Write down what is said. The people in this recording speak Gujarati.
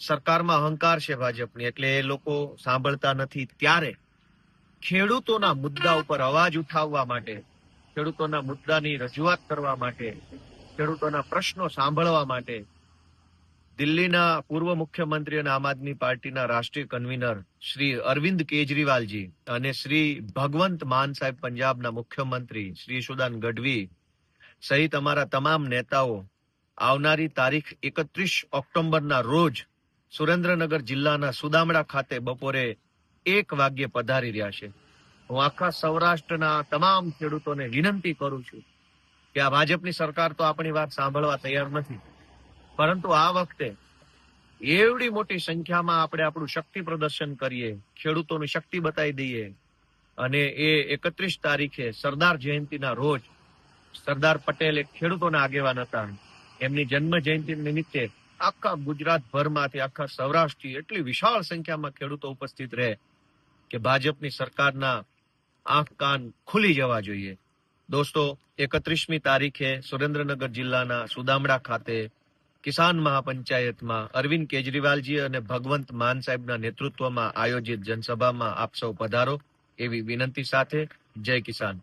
સરકારમાં અહંકાર છે ભાજપની, એટલે એ લોકો સાંભળતા નથી. ત્યારે ખેડૂતોના મુદ્દા ઉપર અવાજ ઉઠાવવા માટે, ખેડૂતોના મુદ્દાની રજૂઆત કરવા માટે, ખેડૂતોના પ્રશ્નો સાંભળવા માટે દિલ્હીના પૂર્વ મુખ્યમંત્રી અને આમ આદમી પાર્ટીના રાષ્ટ્રીય કન્વીનર શ્રી અરવિંદ કેજરીવાલજી અને શ્રી ભગવંત માન સાહેબ પંજાબના મુખ્યમંત્રી શ્રી સુદાન ગઢવી સહિત અમારા તમામ નેતાઓ આવનારી તારીખ એકત્રીસ ઓક્ટોબરના રોજ સુરેન્દ્રનગર જિલ્લાના સુદામડા ખાતે બપોરે એક વાગ્યે પધારી રહ્યા છે. હું આખા સૌરાષ્ટ્રના તમામ ખેડૂતોને વિનંતી કરું છું કે આ ભાજપની સરકાર તો આપણી વાત સાંભળવા તૈયાર નથી. પરંતુ આ વખતે એવડી મોટી સંખ્યામાં આપણે આપણું શક્તિ પ્રદર્શન કરીએ, ખેડૂતોની શક્તિ બતાવી દઈએ અને એ એકત્રીસ તારીખે સરદાર જયંતિના રોજ સરદાર પટેલ એક ખેડૂતોના આગેવાન હતા. એમની જન્મ જયંતિ નિમિત્તે આખા ગુજરાત ભરમાંથી આખા સૌરાષ્ટ્રથી એટલી વિશાળ સંખ્યામાં ખેડૂતો ઉપસ્થિત રહે કે ભાજપની સરકારના આંખ કાન ખુલી જવા જોઈએ. દોસ્તો, એકત્રીસમી તારીખે સુરેન્દ્રનગર જિલ્લાના સુદામડા ખાતે કિસાન મહાપંચાયતમાં અરવિંદ કેજરીવાલજી અને ભગવંત માન સાહેબના નેતૃત્વમાં આયોજિત જનસભામાં આપ સૌ પધારો એવી વિનંતી સાથે જય કિસાન.